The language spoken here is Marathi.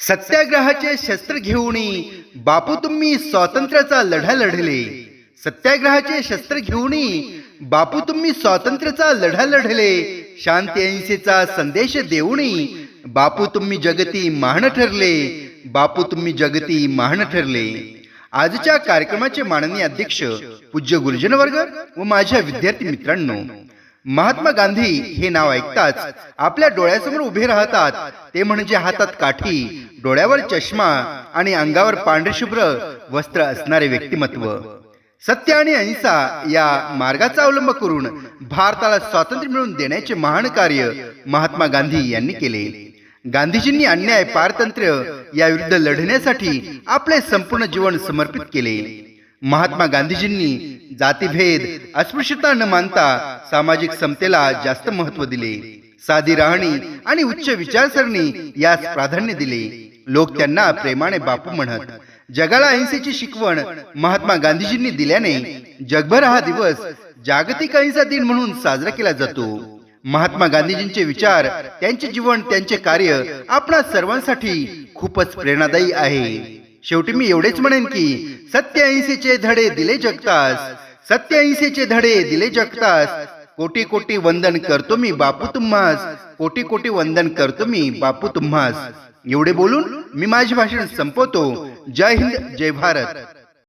सत्याग्रहाचे शस्त्र घेऊन बापू तुम्ही स्वातंत्र्याचा लढा लढले. सत्याग्रहाचे शस्त्र घेऊन बापू तुम्ही स्वातंत्र्याचा लढा लढले. शांती अहिंसेचा संदेश देऊन बापू तुम्ही जगती महान ठरले. बापू तुम्ही जगती महान ठरले. आजच्या कार्यक्रमाचे माननीय अध्यक्ष पूज्य गुरुजन वर्ग व माझ्या विद्यार्थी मित्रांनो महात्मा गांधी हे नाव ऐकताच आपल्या डोळ्यासमोर उभे राहतात. ते म्हणजे हातात काठी डोळ्यावर चष्मा आणि अंगावर पांढरे शुभ्र वस्त्र असणारे व्यक्तिमत्व. सत्य आणि अहिंसा या मार्गाचा अवलंब करून भारताला स्वातंत्र्य मिळवून देण्याचे महान कार्य महात्मा गांधी यांनी केले. गांधीजींनी अन्याय पारतंत्र्य याविरुद्ध लढण्यासाठी आपले संपूर्ण जीवन समर्पित केले. महात्मा गांधीजींनी जातीभेद अस्पृश्यता न मानता सामाजिक समतेला जास्त महत्त्व दिले. साधी राहणी आणि उच्च विचारसरणी यास प्राधान्य दिले. लोक त्यांना प्रेमाने बापू म्हणत जगाला अहिंसेची शिकवण महात्मा गांधीजींनी दिल्याने जगभर हा दिवस जागतिक अहिंसा दिन म्हणून साजरा केला जातो. महात्मा गांधीजींचे विचार त्यांचे जीवन त्यांचे कार्य आपणा सर्वांसाठी खूपच प्रेरणादायी आहे. शेवटी मी एवढेच म्हणेन की सत्य अहिंसेचे धडे दिले जगतास. सत्य अहिंसेचे धडे दिले जगतास. कोटी कोटी वंदन करतो मी बापू तुम्हास. कोटी कोटी वंदन करतो मी बापू तुम्हास. एवढे बोलून मी माझे भाषण संपवतो. जय हिंद जय भारत.